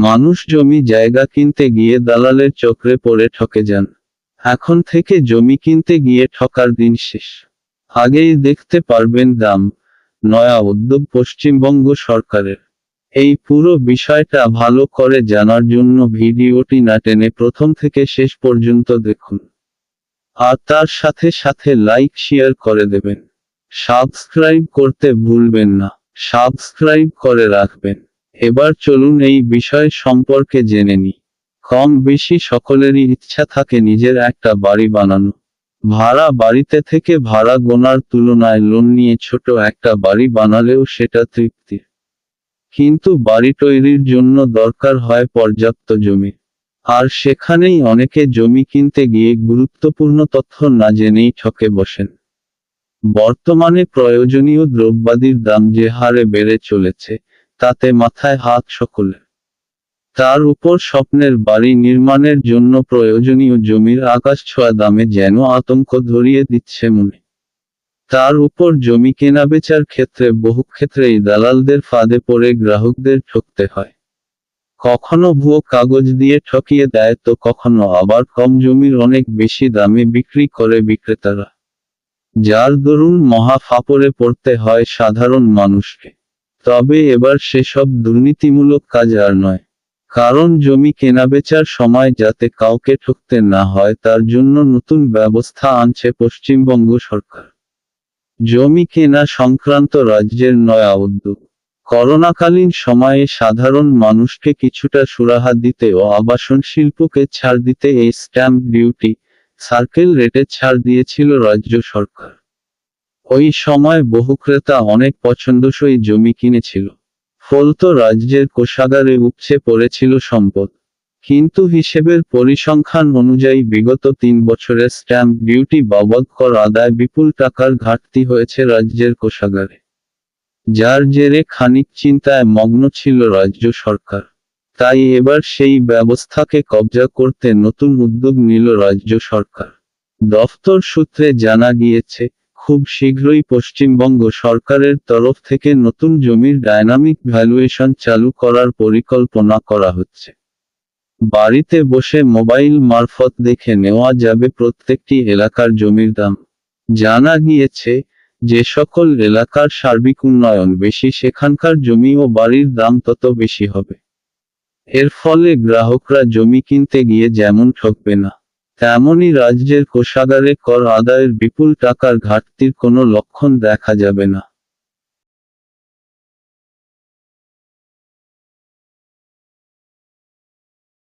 মানুষ জমি জায়গা কিনতে গিয়ে দালালের চক্রে পড়ে ঠকে যান। এখন থেকে জমি কিনতে গিয়ে ঠকার দিন শেষ। আগেই দেখতে পারবেন দাম, নয়া উদ্যোগ পশ্চিমবঙ্গ সরকারের। এই পুরো বিষয়টা ভালো করে জানার জন্য ভিডিওটি না টেনে প্রথম থেকে শেষ পর্যন্ত দেখুন। আর তার সাথে সাথে লাইক, শেয়ার করে দেবেন। সাবস্ক্রাইব করতে ভুলবেন না। সাবস্ক্রাইব করে রাখবেন। এবার চলুন এই বিষয় সম্পর্কে জেনে নিই কম বেশি সকলেরই ইচ্ছা থাকে নিজের একটা বাড়ি বানানো। ভাড়া বাড়িতে থেকে ভাড়া গোনার তুলনায় লোন নিয়ে ছোট একটা বাড়ি বানালেও সেটা তৃপ্তির কিন্তু বাড়ি তৈরির জন্য দরকার হয় পর্যাপ্ত জমি। আর সেখানেই অনেকে জমি কিনতে গিয়ে গুরুত্বপূর্ণ তথ্য না জেনেই ঠকে বসেন। বর্তমানে প্রয়োজনীয় দ্রব্যাদির দাম যে হারে বেড়ে চলেছে তাতে মাথায় হাত সকলের তার উপর স্বপ্নের বাড়ি নির্মাণের জন্য প্রয়োজনীয় জমির আকাশ ছোঁয়া দামে যেন আতঙ্ক ধরিয়ে দিচ্ছে মনে। তার উপর জমি কেনাবেচার ক্ষেত্রে বহু ক্ষেত্রেই দালালদের ফাঁদে পড়ে গ্রাহকদের ঠকতে হয়। কখনো ভুয়ো কাগজ দিয়ে ঠকিয়ে দেয় তো কখনো আবার কম জমির অনেক বেশি দামে বিক্রি করে বিক্রেতারা। যার দরুন মহা ফাপড়ে পড়তে হয় সাধারণ মানুষকে। তবে এবার সেসব দুর্নীতিমূলক কাজ আর নয়। কারণ জমি কেনাবেচার সময় যাতে কাউকে ঠকতে না হয়, তার জন্য নতুন ব্যবস্থা আনছে পশ্চিমবঙ্গ সরকার। জমি কেনা সংক্রান্ত রাজ্যের নয়া উদ্যোগ। করোনাকালীন সময়ে সাধারণ মানুষকে কিছুটা সুরাহা দিতে ও আবাসন শিল্পকে ছাড় দিতে এই স্ট্যাম্প ডিউটি সার্কেল রেটে ছাড় দিয়েছিল রাজ্য সরকার। ওই সময় বহু ক্রেতা অনেক পছন্দসই জমি কিনেছিল। ফলত রাজ্যের কোষাগারে উপচে পড়েছিল সম্পদ। কিন্তু হিসেবের পরিসংখ্যান অনুযায়ী বিগত তিন বছরের স্ট্যাম্প ডিউটি বাবদ কর আদায় বিপুল টাকার ঘাটতি হয়েছে রাজ্যের কোষাগারে। যার জেরে খানিক চিন্তায় মগ্ন ছিল রাজ্য সরকার। তাই এবার সেই ব্যবস্থাকে কবজা করতে নতুন উদ্যোগ নিল রাজ্য সরকার। দফতর সূত্রে জানা গিয়েছে খুব শীঘ্রই পশ্চিমবঙ্গ সরকারের তরফ থেকে নতুন জমির ডায়নামিক ভ্যালুয়েশন চালু করার পরিকল্পনা করা হচ্ছে। বাড়িতে বসে মোবাইল মারফত দেখে নেওয়া যাবে প্রত্যেকটি এলাকার জমির দাম। জানা গিয়েছে যে সকল এলাকার সার্বিক উন্নয়ন বেশি, সেখানকার জমি ও বাড়ির দাম তত বেশি হবে। এর ফলে গ্রাহকরা জমি কিনতে গিয়ে যেমন ঠকবে না। তেমনই রাজ্যের কোষাগারে কর আদায়ের বিপুল টাকার ঘাটতির কোনো লক্ষণ দেখা যাবে না।